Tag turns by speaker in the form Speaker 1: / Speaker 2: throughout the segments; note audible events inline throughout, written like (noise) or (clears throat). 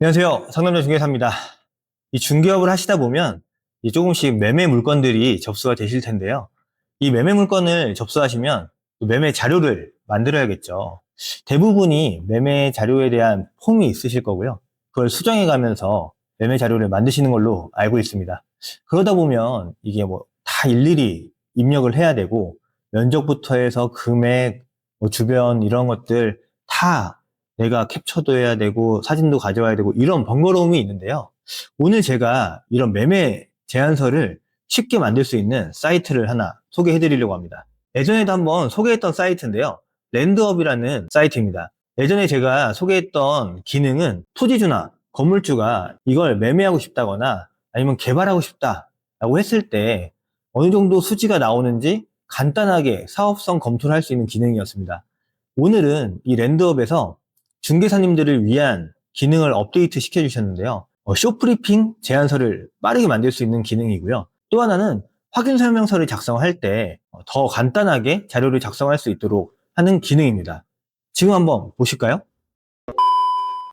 Speaker 1: 안녕하세요. 상남자 중개사입니다. 이 중개업을 하시다 보면 이 조금씩 매매 물건들이 접수가 되실 텐데요. 이 매매 물건을 접수하시면 또 매매 자료를 만들어야겠죠. 대부분이 매매 자료에 대한 폼이 있으실 거고요. 그걸 수정해 가면서 매매 자료를 만드시는 걸로 알고 있습니다. 그러다 보면 이게 뭐 다 일일이 입력을 해야 되고 면적부터 해서 금액, 뭐 주변 이런 것들 다 내가 캡처도 해야 되고 사진도 가져와야 되고 이런 번거로움이 있는데요. 오늘 제가 이런 매매 제안서를 쉽게 만들 수 있는 사이트를 하나 소개해 드리려고 합니다. 예전에도 한번 소개했던 사이트인데요. 랜드업이라는 사이트입니다. 예전에 제가 소개했던 기능은 토지주나 건물주가 이걸 매매하고 싶다거나 아니면 개발하고 싶다라고 했을 때 어느 정도 수지가 나오는지 간단하게 사업성 검토를 할 수 있는 기능이었습니다. 오늘은 이 랜드업에서 중개사님들을 위한 기능을 업데이트 시켜주셨는데요. 어, 쇼프리핑 제안서를 빠르게 만들 수 있는 기능이고요. 또 하나는 확인 설명서를 작성할 때 더 간단하게 자료를 작성할 수 있도록 하는 기능입니다. 지금 한번 보실까요?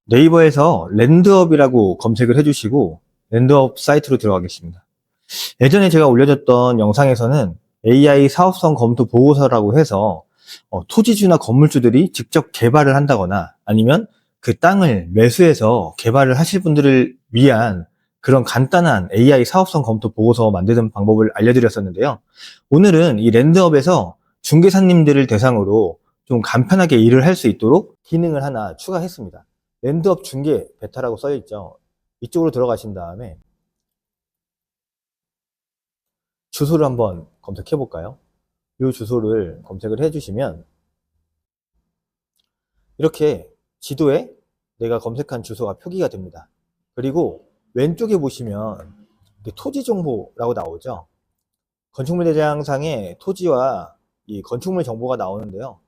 Speaker 1: 네이버에서 랜드업이라고 검색을 해주시고 랜드업 사이트로 들어가겠습니다. 예전에 제가 올려줬던 영상에서는 AI 사업성 검토 보고서라고 해서 어, 토지주나 건물주들이 직접 개발을 한다거나 아니면 그 땅을 매수해서 개발을 하실 분들을 위한 그런 간단한 AI 사업성 검토 보고서 만드는 방법을 알려드렸었는데요. 오늘은 이 랜드업에서 중개사님들을 대상으로 좀 간편하게 일을 할 수 있도록 기능을 하나 추가했습니다. 랜드업 중개 베타라고 써있죠. 이쪽으로 들어가신 다음에 주소를 한번 검색해 볼까요? 이 주소를 검색을 해주시면 이렇게 지도에 내가 검색한 주소가 표기가 됩니다. 그리고 왼쪽에 보시면 토지 정보라고 나오죠. 건축물 대장상에 토지와 이 건축물 정보가 나오는데요.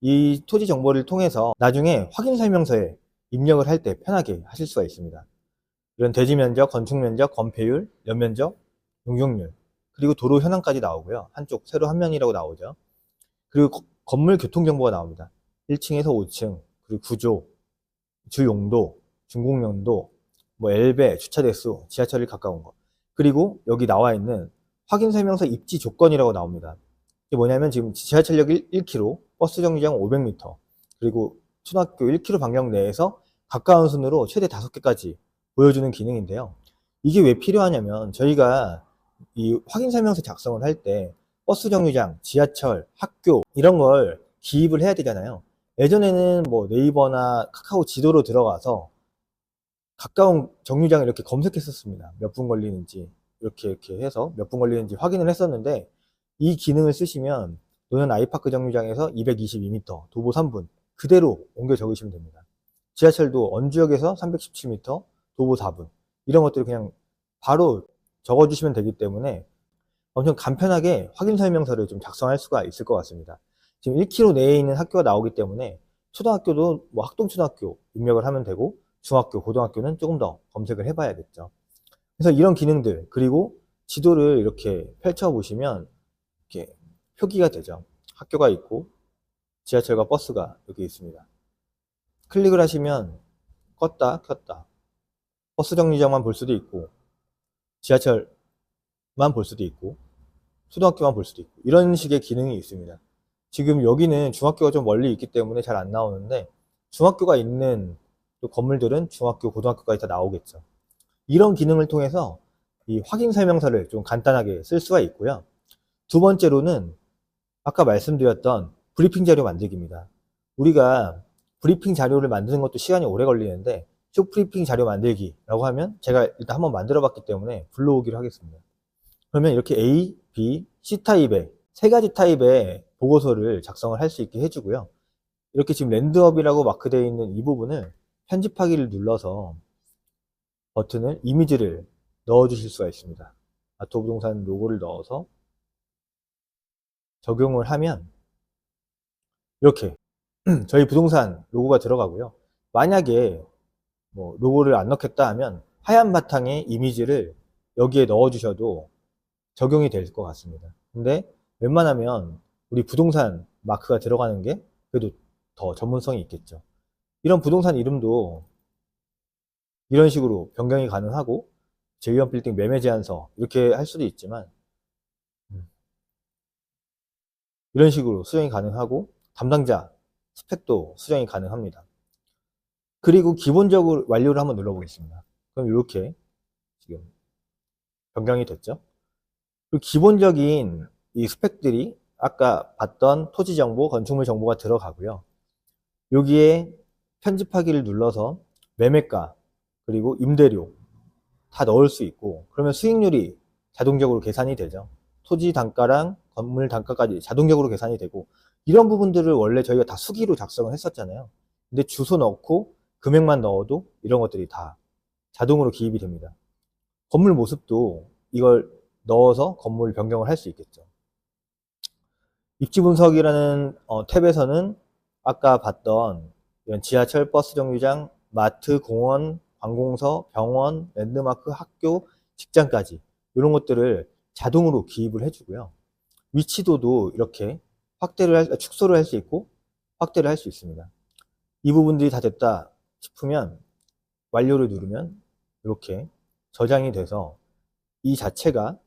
Speaker 1: 이 토지 정보를 통해서 나중에 확인 설명서에 입력을 할 때 편하게 하실 수가 있습니다. 이런 대지 면적, 건축 면적, 건폐율, 연면적, 용적률, 그리고 도로 현황까지 나오고요. 한쪽 세로 한 면이라고 나오죠. 그리고 거- 건물 교통 정보가 나옵니다. 1층에서 5층, 그리고 구조, 주 용도, 중공 용도, 뭐 엘베, 주차 대수, 지하철이 가까운 거. 그리고 여기 나와 있는 확인 설명서 입지 조건이라고 나옵니다. 이게 뭐냐면 지금 지하철역 1, 1km, 버스 정류장 500m, 그리고 초등학교 1km 반경 내에서 가까운 순으로 최대 5개까지 보여주는 기능인데요. 이게 왜 필요하냐면 저희가 이 확인 설명서 작성을 할 때 버스 정류장, 지하철, 학교 이런 걸 기입을 해야 되잖아요. 예전에는 뭐 네이버나 카카오 지도로 들어가서 가까운 정류장을 이렇게 검색했었습니다. 몇 분 걸리는지 이렇게 이렇게 해서 몇 분 걸리는지 확인을 했었는데 이 기능을 쓰시면 노현 아이파크 정류장에서 222m, 도보 3분 그대로 옮겨 적으시면 됩니다. 지하철도 언주역에서 317m, 도보 4분 이런 것들을 그냥 바로 적어주시면 되기 때문에 엄청 간편하게 확인 설명서를 좀 작성할 수가 있을 것 같습니다. 지금 1km 내에 있는 학교가 나오기 때문에 초등학교도 뭐 학동초등학교 입력을 하면 되고 중학교, 고등학교는 조금 더 검색을 해봐야겠죠. 그래서 이런 기능들 그리고 지도를 이렇게 펼쳐 보시면 이렇게 표기가 되죠. 학교가 있고 지하철과 버스가 여기 있습니다. 클릭을 하시면 껐다 켰다 버스 정류장만 볼 수도 있고 지하철만 볼 수도 있고 초등학교만 볼 수도 있고 이런 식의 기능이 있습니다. 지금 여기는 중학교가 좀 멀리 있기 때문에 잘 안 나오는데 중학교가 있는 또 건물들은 중학교, 고등학교까지 다 나오겠죠. 이런 기능을 통해서 이 확인 설명서를 좀 간단하게 쓸 수가 있고요. 두 번째로는 아까 말씀드렸던 브리핑 자료 만들기입니다. 우리가 브리핑 자료를 만드는 것도 시간이 오래 걸리는데 쇼 브리핑 자료 만들기라고 하면 제가 일단 한번 만들어 봤기 때문에 불러오기로 하겠습니다. 그러면 이렇게 A, B, C 타입의 세 가지 타입의 보고서를 작성을 할 수 있게 해주고요. 이렇게 지금 랜드업이라고 마크되어 있는 이 부분을 편집하기를 눌러서 버튼을 이미지를 넣어 주실 수가 있습니다. 아토 부동산 로고를 넣어서 적용을 하면 이렇게 (clears throat) 저희 부동산 로고가 들어가고요. 만약에 뭐 로고를 안 넣겠다 하면 하얀 바탕에 이미지를 여기에 넣어 주셔도 적용이 될 것 같습니다. 근데 웬만하면 우리 부동산 마크가 들어가는 게 그래도 더 전문성이 있겠죠. 이런 부동산 이름도 이런 식으로 변경이 가능하고 제2형 빌딩 매매 제한서 이렇게 할 수도 있지만 음, 이런 식으로 수정이 가능하고 담당자 스펙도 수정이 가능합니다. 그리고 기본적으로 완료를 한번 눌러보겠습니다. 그럼 이렇게 지금 변경이 됐죠. 그리고 기본적인 이 스펙들이 아까 봤던 토지 정보, 건축물 정보가 들어가고요. 여기에 편집하기를 눌러서 매매가 그리고 임대료 다 넣을 수 있고 그러면 수익률이 자동적으로 계산이 되죠. 토지 단가랑 건물 단가까지 자동적으로 계산이 되고 이런 부분들을 원래 저희가 다 수기로 작성을 했었잖아요. 근데 주소 넣고 금액만 넣어도 이런 것들이 다 자동으로 기입이 됩니다. 건물 모습도 이걸 넣어서 건물 변경을 할 수 있겠죠. 입지 분석이라는 어, 탭에서는 아까 봤던 이런 지하철, 버스 정류장, 마트, 공원, 관공서, 병원, 랜드마크, 학교, 직장까지 이런 것들을 자동으로 기입을 해주고요. 위치도도 이렇게 확대를 할, 축소를 할 수 있고 확대를 할 수 있습니다. 이 부분들이 다 됐다 싶으면 완료를 누르면 이렇게 저장이 돼서 이 자체가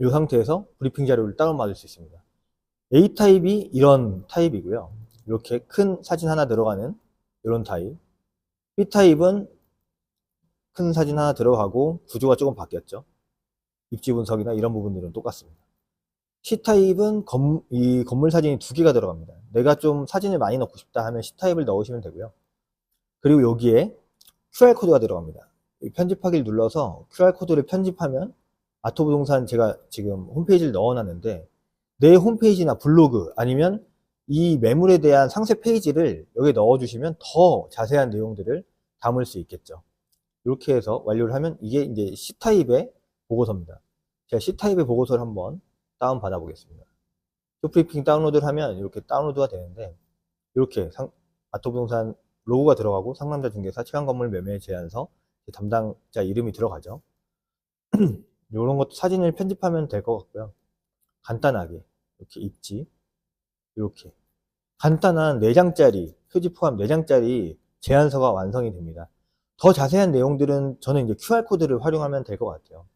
Speaker 1: 이 상태에서 브리핑 자료를 다운받을 수 있습니다. A타입이 이런 타입이고요. 이렇게 큰 사진 하나 들어가는 이런 타입. B타입은 큰 사진 하나 들어가고 구조가 조금 바뀌었죠. 입지 분석이나 이런 부분들은 똑같습니다. C타입은 건, 이 건물 사진이 두 개가 들어갑니다. 내가 좀 사진을 많이 넣고 싶다 하면 C타입을 넣으시면 되고요. 그리고 여기에 QR코드가 들어갑니다. 이 편집하기를 눌러서 QR코드를 편집하면 아토부동산 제가 지금 홈페이지를 넣어놨는데 내 홈페이지나 블로그 아니면 이 매물에 대한 상세 페이지를 여기 넣어주시면 더 자세한 내용들을 담을 수 있겠죠. 이렇게 해서 완료를 하면 이게 이제 C타입의 보고서입니다. 제가 C타입의 보고서를 한번 다운 받아 보겠습니다. 쇼프리핑 다운로드를 하면 이렇게 다운로드가 되는데 이렇게 상, 아토부동산 로고가 들어가고 상남자 중개사 최강건물 매매 제안서 담당자 이름이 들어가죠. (clears throat) 이런 것도 사진을 편집하면 될 것 같고요. 간단하게 이렇게 입지 이렇게 간단한 4장짜리 표지 포함 4장짜리 제안서가 완성이 됩니다. 더 자세한 내용들은 저는 이제 QR코드를 활용하면 될 것 같아요.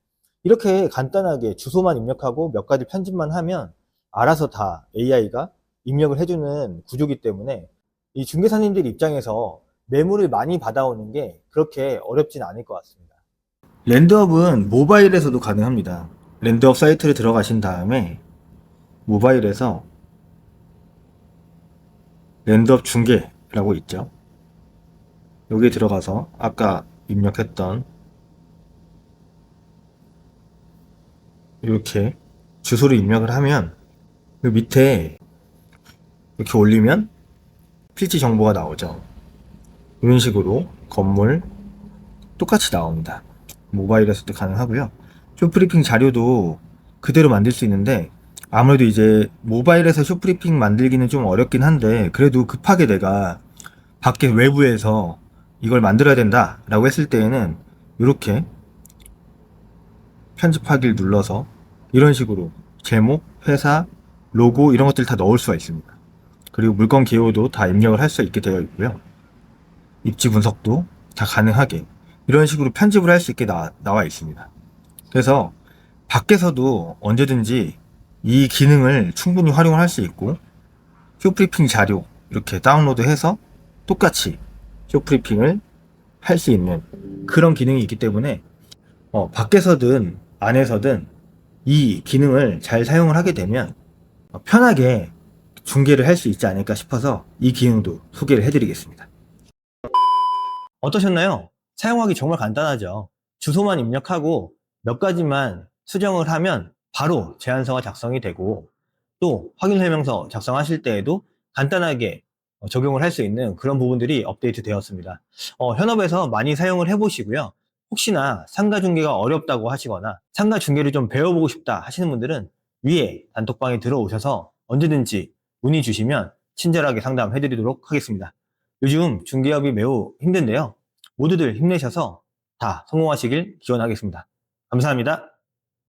Speaker 1: 이렇게 간단하게 주소만 입력하고 몇 가지 편집만 하면 알아서 다 AI가 입력을 해주는 구조기 때문에 이 중개사님들 입장에서 매물을 많이 받아오는 게 그렇게 어렵진 않을 것 같습니다. 랜드업은 모바일에서도 가능합니다. 랜드업 사이트를 들어가신 다음에 모바일에서 랜드업 중계라고 있죠. 여기에 들어가서 아까 입력했던 이렇게 주소를 입력을 하면 그 밑에 이렇게 올리면 필지 정보가 나오죠. 이런 식으로 건물 똑같이 나옵니다. 모바일에서도 가능하고요. 쇼프리핑 자료도 그대로 만들 수 있는데 아무래도 이제 모바일에서 쇼프리핑 만들기는 좀 어렵긴 한데 그래도 급하게 내가 밖에 외부에서 이걸 만들어야 된다 라고 했을 때에는 이렇게 편집하기를 눌러서 이런 식으로 제목, 회사, 로고 이런 것들 다 넣을 수가 있습니다. 그리고 물건 개요도 다 입력을 할 수 있게 되어 있고요. 입지 분석도 다 가능하게 이런 식으로 편집을 할 수 있게 나, 나와 있습니다. 그래서 밖에서도 언제든지 이 기능을 충분히 활용을 할 수 있고 쇼프리핑 자료 이렇게 다운로드해서 똑같이 쇼프리핑을 할 수 있는 그런 기능이 있기 때문에 어, 밖에서든 안에서든 이 기능을 잘 사용을 하게 되면 편하게 중계를 할 수 있지 않을까 싶어서 이 기능도 소개를 해드리겠습니다. 어떠셨나요? 사용하기 정말 간단하죠. 주소만 입력하고 몇 가지만 수정을 하면 바로 제안서가 작성이 되고 또 확인 설명서 작성하실 때에도 간단하게 어, 적용을 할 수 있는 그런 부분들이 업데이트 되었습니다. 어, 현업에서 많이 사용을 해보시고요. 혹시나 상가 중개가 어렵다고 하시거나 상가 중개를 좀 배워보고 싶다 하시는 분들은 위에 단톡방에 들어오셔서 언제든지 문의 주시면 친절하게 상담해 드리도록 하겠습니다. 요즘 중개업이 매우 힘든데요. 모두들 힘내셔서 다 성공하시길 기원하겠습니다. 감사합니다.